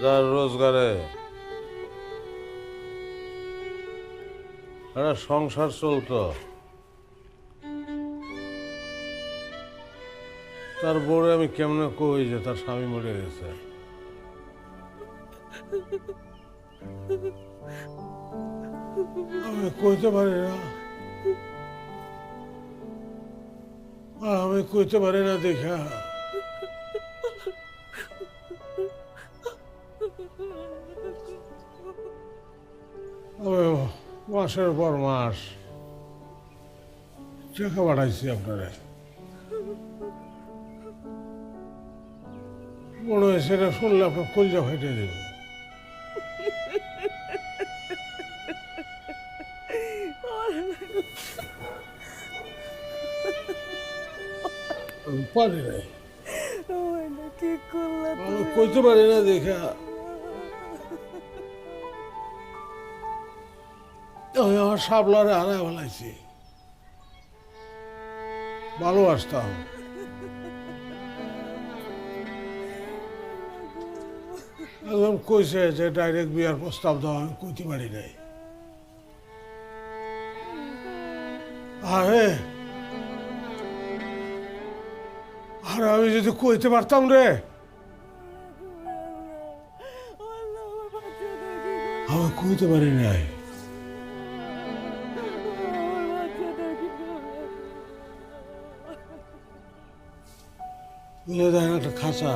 যার রোজগারে। একটা সংসার চলতো। তার বউরে আমি কেমনে কই যে তার স্বামী মরে গেছে? আমি কইতে পারি না। আমি কইতে পারি না দেখা। মাসের পর মাস। টাকা পাঠাইছি আপনারে। মনে হয় সেটা শুনলে আপনার কলজা ফেটে দেবে। পারি নাই। কি কইতে পারি না দেখা আমি আমার সাবলারে হারায় ফেলাইছি ভালোবাসতাম একদম কইছে যে ডাইরেক্ট বিয়ার প্রস্তাব দাও, আমি কইতে পারি নাই। আরে আরে আমি যদি কইতে পারতাম রে, আমি কইতে পারি নাই। একটা খাঁচা।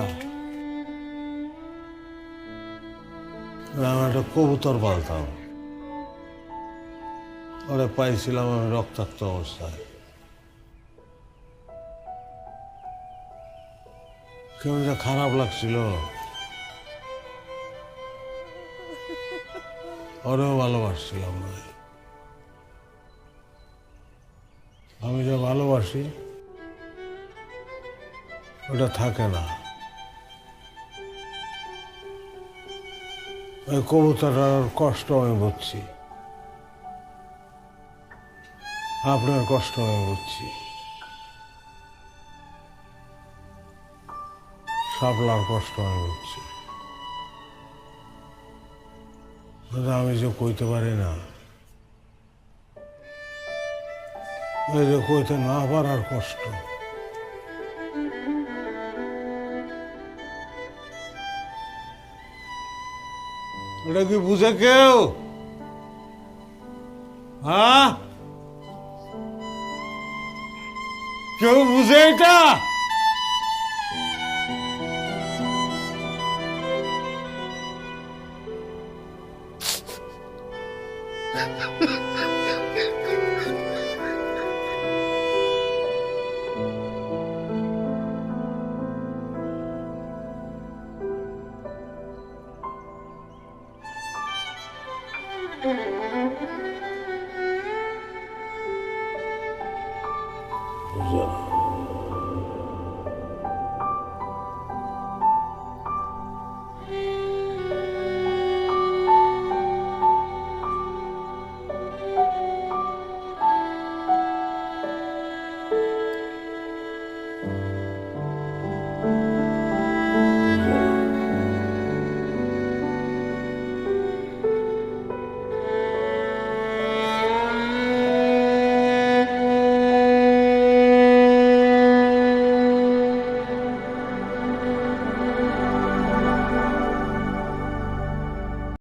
আমি একটা কবুতর পালতাম। ওরে পাইছিলাম আমি রক্তাক্ত অবস্থায়। কেমন যে খারাপ লাগছিল। ওরেও ভালোবাসছিলাম আমি যে ভালোবাসি ওটা থাকে না। ওই কবুতরার কষ্ট আমি বুঝছি। আপনার কষ্ট আমি বুঝছি। সাপলার কষ্ট আমি বুঝছি। আমি যে কইতে পারি না। এই যে কইতে না পারার কষ্ট। এটা কি বুঝে কেউ হ্যাঁ কেউ বুঝে এটা